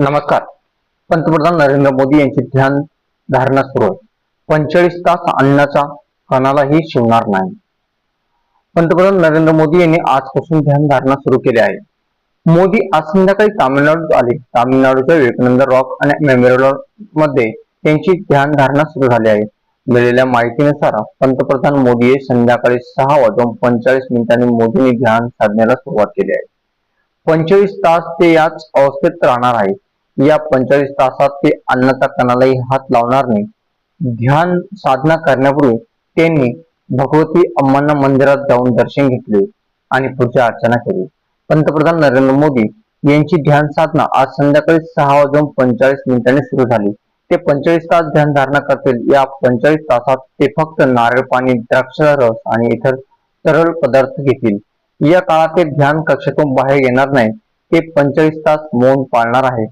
नमस्कार. पंतप्रधान नरेंद्र मोदी यांची ध्यान धारणा सुरू आहे. पंचेचाळीस तास अन्नाचा कणालाही शिवणार नाही. पंतप्रधान नरेंद्र मोदी यांनी आजपासून ध्यान धारणा सुरू केली आहे. मोदी आज संध्याकाळी तामिळनाडूत आले. तामिळनाडूच्या विवेकानंद रॉक आणि मेमोरियलमध्ये त्यांची ध्यान धारणा सुरू झाली आहे. मिळालेल्या माहितीनुसार पंतप्रधान मोदी संध्याकाळी सहा वाजून पंचेचाळीस मिनिटांनी मोदींनी ध्यान साधण्याला सुरुवात केली आहे. पंचेचाळीस तास ते याच अवस्थेत राहणार आहेत. या पंचेचाळीस तासात ते अन्नाच्या कणालाही हात लावणार नाही ध्यान साधना करण्यापूर्वी त्यांनी भगवती अम्मांना मंदिरात जाऊन दर्शन घेतले आणि पूजा अर्चना केली. पंतप्रधान नरेंद्र मोदी यांची ध्यान साधना आज संध्याकाळी सहा वाजून पंचेचाळीस मिनिटांनी सुरू झाली. ते पंचेचाळीस तास ध्यान धारणा करतील. या पंचेचाळीस तासात ते फक्त नारळ पाणी द्राक्ष रस आणि इतर तरल पदार्थ घेतील. या काळात ते ध्यान कक्षातून बाहेर येणार नाही. ते पंचेचाळीस तास मौन पाळणार आहे.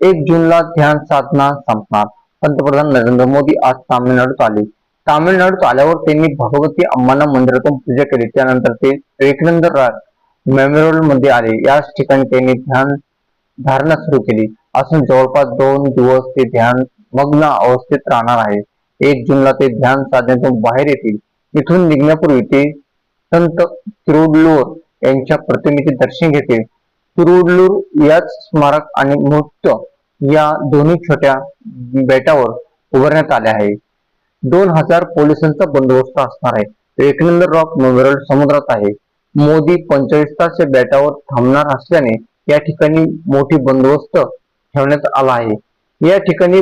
एक जूनला ध्यान साधना संपणार. पंतप्रधान नरेंद्र मोदी आज तामिळनाडूत आले. तामिळनाडूत आल्यावर त्यांनी भगवती अम्माना मंदिरातून पूजा केली. त्यानंतर ते विवेकानंद मेमोरियलमध्ये आले. याच ठिकाणी त्यांनी ध्यान धारणा सुरू केली. असून जवळपास दोन दिवस ते ध्यान मग्न अवस्थेत राहणार आहे. एक जूनला ते ध्यान साधनेतून बाहेर येतील. इथून निघण्यापूर्वी ते संत तिरुडलूर यांच्या प्रतिमेचे दर्शन घेतील. तिरुडलूर याच स्मारक आणि मूर्त या दोन्ही छोट्या बेटावर उभारण्यात आले आहे. दोन हजार पोलिसांचा बंदोबस्त असणार आहे. एकनंदर रॉक मेमोरियल समुद्रात आहे. मोदी पंचेचाळीस तास या बेटावर थांबणार असल्याने या ठिकाणी मोठी बंदोबस्त ठेवण्यात आला आहे. या ठिकाणी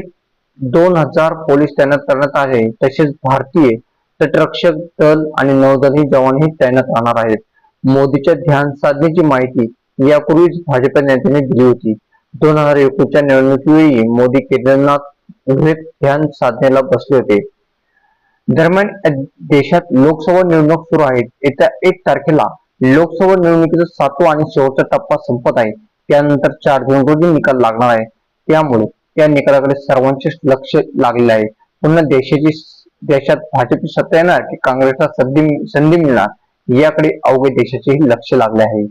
दोन हजार पोलीस तैनात करण्यात आले. तसेच भारतीय तटरक्षक दल आणि नौदलही जवानही तैनात राहणार आहेत. मोदीच्या ध्यान साधनेची माहिती यापूर्वीच भाजप नेत्यांनी दिली होती. दोन हजार एकोणीसच्या निवडणुकीवेळी मोदी केदारनाथ ध्यान साधनेला बसले होते. दरम्यान देशात लोकसभा निवडणूक सुरू आहेत. येत्या एक तारखेला लोकसभा निवडणुकीचा सातवा आणि शेवटचा टप्पा संपत आहे. त्यानंतर चार जून रोजी निकाल लागणार आहे. त्यामुळे या निकालाकडे सर्वांचे लक्ष लागले आहे. पुन्हा देशाची देशात भाजपची सत्ता येणार की काँग्रेसला संधी संधी मिळणार याकडे अवघे देशाचेही लक्ष लागले आहे.